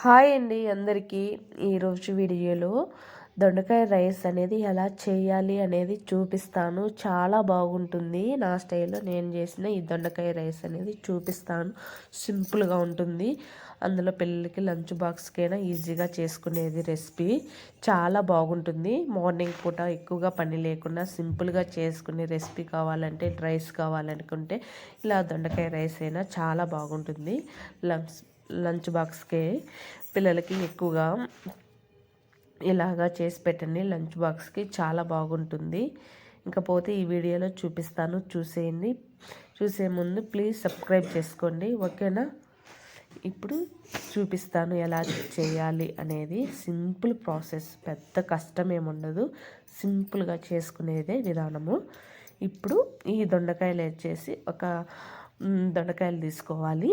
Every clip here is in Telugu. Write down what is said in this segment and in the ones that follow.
హాయ్ అండి అందరికీ. ఈరోజు వీడియోలో దొండకాయ రైస్ అనేది ఎలా చేయాలి అనేది చూపిస్తాను. చాలా బాగుంటుంది. నా స్టైల్లో నేను చేసిన ఈ దొండకాయ రైస్ అనేది చూపిస్తాను. సింపుల్గా ఉంటుంది. అందులో పిల్లలకి లంచ్ బాక్స్కైనా ఈజీగా చేసుకునేది రెసిపీ. చాలా బాగుంటుంది. మార్నింగ్ పూట ఎక్కువగా పని లేకుండా సింపుల్గా చేసుకునే రెసిపీ కావాలంటే రైస్ కావాలనుకుంటే ఇలా దొండకాయ రైస్ అయినా చాలా బాగుంటుంది. లంచ్ లంచ్ బాక్స్కే పిల్లలకి ఎక్కువగా ఇలాగా చేసి పెట్టండి. లంచ్ బాక్స్కి చాలా బాగుంటుంది. ఇంకపోతే ఈ వీడియోలో చూపిస్తాను. చూసేయండి. చూసే ముందు ప్లీజ్ సబ్స్క్రైబ్ చేసుకోండి. ఓకేనా? ఇప్పుడు చూపిస్తాను ఎలా చేయాలి అనేది. Simple process. పెద్ద కష్టం ఏముండదు సింపుల్గా చేసుకునేదే విధానము. ఇప్పుడు ఈ దొండకాయలు వచ్చేసి ఒక దొండకాయలు తీసుకోవాలి.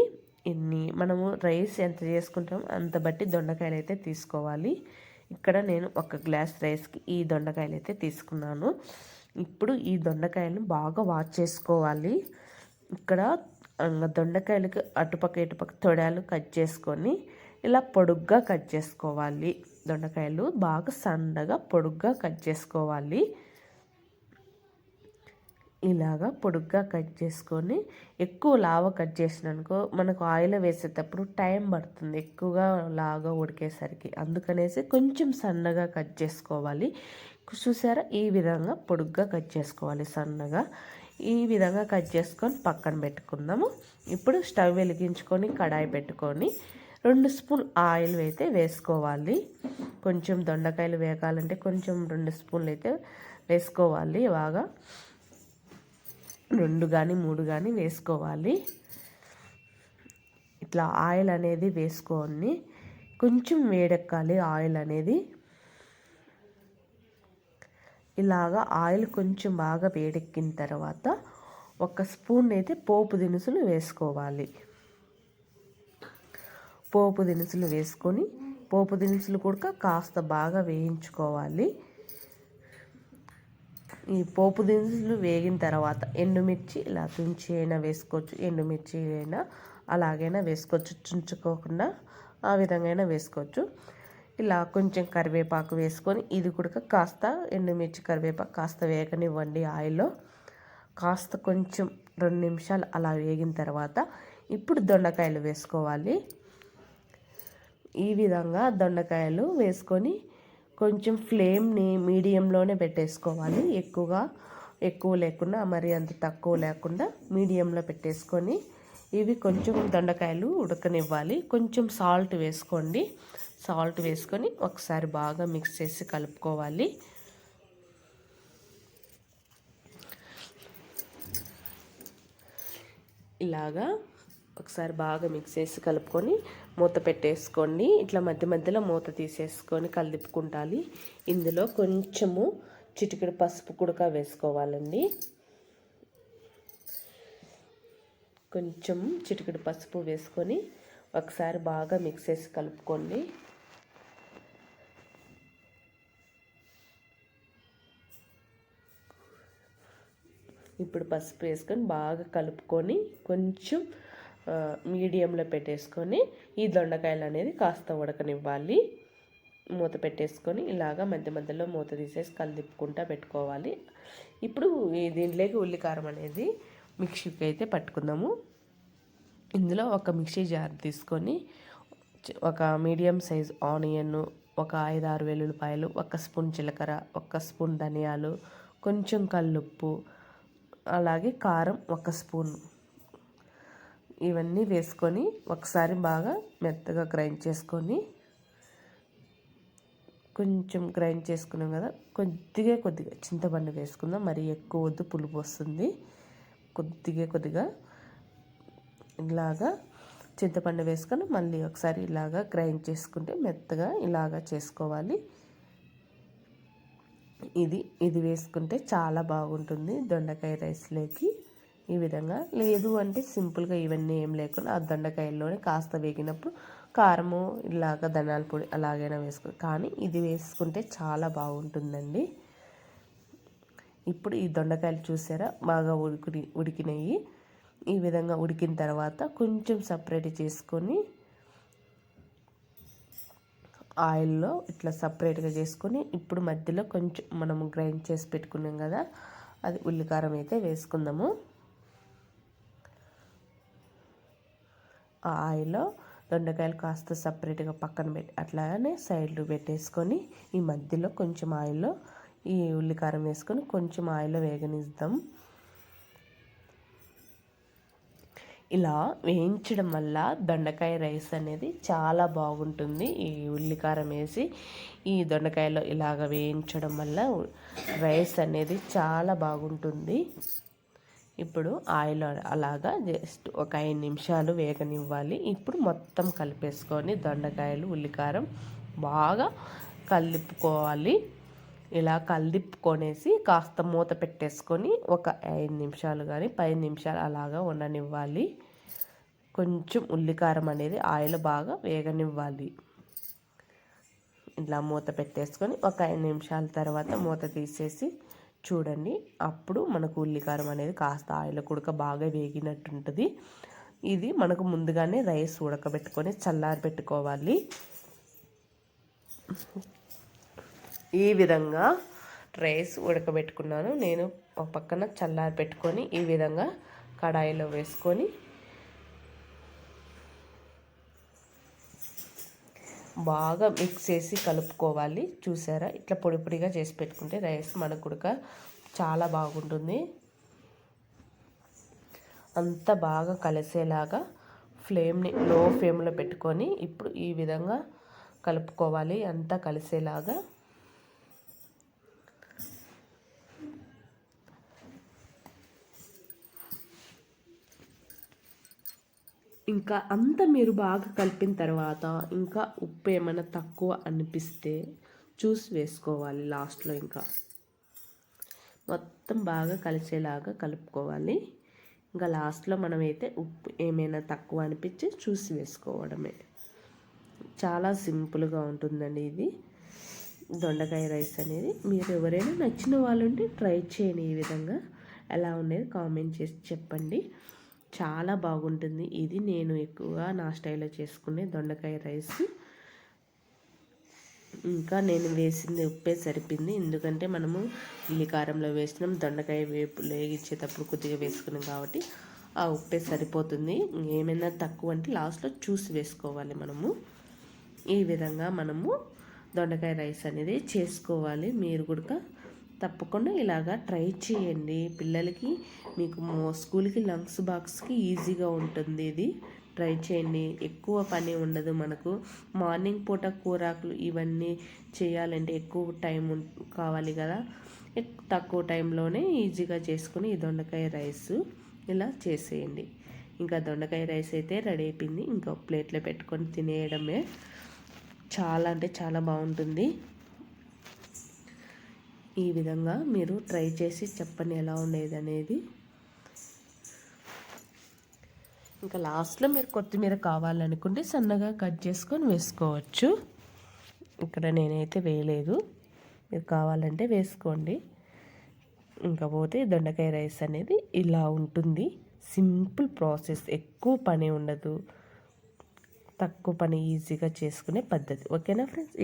ఇన్ని మనము రైస్ ఎంత చేసుకుంటాం అంత బట్టి దొండకాయలు అయితే తీసుకోవాలి. ఇక్కడ నేను ఒక గ్లాస్ రైస్కి ఈ దొండకాయలు అయితే తీసుకున్నాను. ఇప్పుడు ఈ దొండకాయలను బాగా వాష్ చేసుకోవాలి. ఇక్కడ దొండకాయలకి అటుపక్క ఇటుపక్క తొడాలు కట్ చేసుకొని ఇలా పొడుగ్గా కట్ చేసుకోవాలి. దొండకాయలు బాగా సన్నగా పొడుగ్గా కట్ చేసుకోవాలి. ఇలాగా పొడుగ్గా కట్ చేసుకొని ఎక్కువ లావ కట్ చేసిననుకో మనకు ఆయిల్ వేసేటప్పుడు టైం పడుతుంది ఎక్కువగా లాగా ఉడికేసరికి. అందుకనేసి కొంచెం సన్నగా కట్ చేసుకోవాలి. చూసారా? ఈ విధంగా పొడుగ్గా కట్ చేసుకోవాలి సన్నగా. ఈ విధంగా కట్ చేసుకొని పక్కన పెట్టుకుందాము. ఇప్పుడు స్టవ్ వెలిగించుకొని కడాయి పెట్టుకొని రెండు స్పూన్ ఆయిల్ అయితే వేసుకోవాలి. కొంచెం దొండకాయలు వేగాలంటే కొంచెం రెండు స్పూన్లు అయితే వేసుకోవాలి బాగా. రెండు కానీ మూడు కానీ వేసుకోవాలి. ఇట్లా ఆయిల్ అనేది వేసుకొని కొంచెం వేడెక్కాలి ఆయిల్ అనేది. ఇలాగా ఆయిల్ కొంచెం బాగా వేడెక్కిన తర్వాత ఒక స్పూన్ అయితే పోపు దినుసులు వేసుకోవాలి. పోపు దినుసులు వేసుకొని పోపు దినుసులు కూడా కాస్త బాగా వేయించుకోవాలి. ఈ పోపు దినుసులు వేగిన తర్వాత ఎండుమిర్చి ఇలా తుంచి అయినా వేసుకోవచ్చు. ఎండుమిర్చి అయినా అలాగైనా వేసుకోవచ్చు. చుంచుకోకుండా ఆ విధంగా అయినా వేసుకోవచ్చు. ఇలా కొంచెం కరివేపాకు వేసుకొని ఇది కూడా కాస్త ఎండుమిర్చి కరివేపాకు కాస్త వేగనివ్వండి ఆయిల్లో. కాస్త కొంచెం రెండు నిమిషాలు అలా వేగిన తర్వాత ఇప్పుడు దొండకాయలు వేసుకోవాలి. ఈ విధంగా దొండకాయలు వేసుకొని కొంచెం ఫ్లేమ్ని మీడియంలోనే పెట్టేసుకోవాలి. ఎక్కువగా ఎక్కువ లేకుండా మరి అంత తక్కువ లేకుండా మీడియంలో పెట్టేసుకొని ఇవి కొంచెం దొండకాయలు ఉడకనివ్వాలి. కొంచెం సాల్ట్ వేసుకోండి. సాల్ట్ వేసుకొని ఒకసారి బాగా మిక్స్ చేసి కలుపుకోవాలి. ఇలాగా ఒకసారి బాగా మిక్స్ చేసి కలుపుకొని మూత పెట్టేసుకోండి ఇట్లా మధ్య మధ్యలో మూత తీసేసుకొని కలిపుకుంటాలి ఇందులో కొంచెము చిటికెడు పసుపు కుడక వేసుకోవాలండి. కొంచెం చిటికెడు పసుపు వేసుకొని ఒకసారి బాగా మిక్స్ చేసి కలుపుకోండి. ఇప్పుడు పసుపు వేసుకొని బాగా కలుపుకొని కొంచెం మీడియంలో పెట్టేసుకొని ఈ దొండకాయలు అనేది కాస్త ఉడకనివ్వాలి. మూత పెట్టేసుకొని ఇలాగా మధ్య మధ్యలో మూత తీసేసి కలిదిప్పుకుంటా పెట్టుకోవాలి. ఇప్పుడు దీంట్లోకి ఉల్లికారం అనేది మిక్సీకి అయితే పట్టుకుందాము. ఇందులో ఒక మిక్సీ జార్ తీసుకొని ఒక మీడియం సైజ్ ఆనియన్ ఒక ఐదు ఆరు వెల్లుల్లిపాయలు ఒక స్పూన్ జీలకర్ర ఒక స్పూన్ ధనియాలు కొంచెం కల్లుప్పు అలాగే కారం ఒక స్పూన్ ఇవన్నీ వేసుకొని ఒకసారి బాగా మెత్తగా గ్రైండ్ చేసుకొని కొంచెం గ్రైండ్ చేసుకున్నాం కదా కొద్దిగా కొద్దిగా చింతపండు వేసుకుందాం. మరి ఎక్కువ వద్దు పులుపు వస్తుంది. కొద్దిగా కొద్దిగా ఇలాగా చింతపండు వేసుకొని మళ్ళీ ఒకసారి ఇలాగా గ్రైండ్ చేసుకుంటే మెత్తగా ఇలాగా చేసుకోవాలి. ఇది ఇది వేసుకుంటే చాలా బాగుంటుంది దొండకాయ రైస్లోకి. ఈ విధంగా. లేదు అంటే సింపుల్గా ఇవన్నీ ఏం లేకుండా ఆ దొండకాయల్లోనే కాస్త వేగినప్పుడు కారము ఇలాగ ధనాల పొడి అలాగైనా వేసుకో కానీ ఇది వేసుకుంటే చాలా బాగుంటుందండి. ఇప్పుడు ఈ దొండకాయలు చూసారా? బాగా ఉడికి ఉడికినాయి. ఈ విధంగా ఉడికిన తర్వాత కొంచెం సపరేట్ చేసుకొని ఆయిల్లో ఇట్లా సపరేట్గా చేసుకొని ఇప్పుడు మధ్యలో కొంచెం మనం గ్రైండ్ చేసి పెట్టుకున్నాం కదా అది ఉల్లికారం అయితే వేసుకుందాము. ఆ ఆయిల్లో దొండకాయలు కాస్త సపరేట్గా పక్కన పెట్టి అట్లానే సైడ్లు పెట్టేసుకొని ఈ మధ్యలో కొంచెం ఆయిల్లో ఈ ఉల్లికారం వేసుకొని కొంచెం ఆయిల్లో వేగనిద్దాం. ఇలా వేయించడం వల్ల దొండకాయ రైస్ అనేది చాలా బాగుంటుంది. ఈ ఉల్లికారం వేసి ఈ దొండకాయలో ఇలాగ వేయించడం వల్ల రైస్ అనేది చాలా బాగుంటుంది. ఇప్పుడు ఆయిల్ అలాగా జస్ట్ ఒక ఐదు నిమిషాలు వేగనివ్వాలి. ఇప్పుడు మొత్తం కలిపేసుకొని దొండకాయలు ఉల్లికారం బాగా కలిపుకోవాలి. ఇలా కలిపుకొనేసి కాస్త మూత పెట్టేసుకొని ఒక ఐదు నిమిషాలు కానీ పది నిమిషాలు అలాగా ఉండనివ్వాలి. కొంచెం ఉల్లికారం అనేది ఆయిల్ బాగా వేగనివ్వాలి. ఇలా మూత పెట్టేసుకొని ఒక ఐదు నిమిషాల తర్వాత మూత తీసేసి చూడండి. అప్పుడు మనకు ఉల్లికారం అనేది కాస్త ఆయిల్ కుడక బాగా వేగినట్టుంటుంది. ఇది మనకు ముందుగానే రైస్ ఉడకబెట్టుకొని చల్లారి పెట్టుకోవాలి. ఈ విధంగా రైస్ ఉడకబెట్టుకున్నాను. నేను పక్కన చల్లారి పెట్టుకొని ఈ విధంగా కడాయిలో వేసుకొని బాగా మిక్స్ చేసి కలుపుకోవాలి. చూసారా? ఇట్లా పొడి పొడిగా చేసి పెట్టుకుంటే రైస్ మనకు కూడా చాలా బాగుంటుంది. అంత బాగా కలిసేలాగా ఫ్లేమ్ని లో ఫ్లేమ్లో పెట్టుకొని ఇప్పుడు ఈ విధంగా కలుపుకోవాలి. అంతా కలిసేలాగా ఇంకా అంత మీరు బాగా కలిపిన తర్వాత ఇంకా ఉప్పు ఏమైనా తక్కువ అనిపిస్తే చూసి వేసుకోవాలి లాస్ట్లో ఇంకా. మొత్తం బాగా కలిసేలాగా కలుపుకోవాలి. ఇంకా లాస్ట్లో మనమైతే ఉప్పు ఏమైనా తక్కువ అనిపించి చూసి వేసుకోవడమే. చాలా సింపుల్గా ఉంటుందండి ఇది. దొండకాయ రైస్ అనేది. మీరు ఎవరైనా నచ్చిన వాళ్ళు ఉంటే ట్రై చేయండి ఈ విధంగా. ఎలా ఉండేది కామెంట్ చేసి చెప్పండి. చాలా బాగుంటుంది. ఇది నేను ఎక్కువగా నా స్టైల్లో చేసుకునే దొండకాయ రైస్. ఇంకా నేను వేసింది ఉప్పే సరిపోయింది ఎందుకంటే మనము ఇల్లి కారంలో వేసినాం. దొండకాయ వేపు లేగించేటప్పుడు కొద్దిగా వేసుకున్నాం కాబట్టి ఆ ఉప్పే సరిపోతుంది. ఏమైనా తక్కువ అంటే లాస్ట్లో చూసి వేసుకోవాలి మనము. ఈ విధంగా మనము దొండకాయ రైస్ అనేది చేసుకోవాలి. మీరు కూడా తప్పకుండా ఇలాగా ట్రై చేయండి. పిల్లలకి మీకు స్కూల్కి లంగ్స్ బాక్స్కి ఈజీగా ఉంటుంది ఇది. ట్రై చేయండి. ఎక్కువ పని ఉండదు మనకు. మార్నింగ్ పూట కూరాకులు ఇవన్నీ చేయాలంటే ఎక్కువ టైం కావాలి కదా. తక్కువ టైంలోనే ఈజీగా చేసుకుని ఈ దొండకాయ రైస్ ఇలా చేసేయండి. ఇంకా దొండకాయ రైస్ అయితే రెడీ అయిపోయింది. ఇంకా ప్లేట్లో పెట్టుకొని తినేయడమే. చాలా అంటే చాలా బాగుంటుంది. ఈ విధంగా మీరు ట్రై చేసి చెప్పండి ఎలా ఉండేది అనేది. ఇంకా లాస్ట్లో మీరు కొత్తిమీర కావాలనుకుంటే సన్నగా కట్ చేసుకొని వేసుకోవచ్చు. ఇక్కడ నేనైతే వేయలేదు. మీరు కావాలంటే వేసుకోండి. ఇంకా పోతే దొండకాయ రైస్ అనేది ఇలా ఉంటుంది. Simple process. ఎక్కువ పని ఉండదు. తక్కువ పని ఈజీగా చేసుకునే పద్ధతి. ఓకేనా ఫ్రెండ్స్?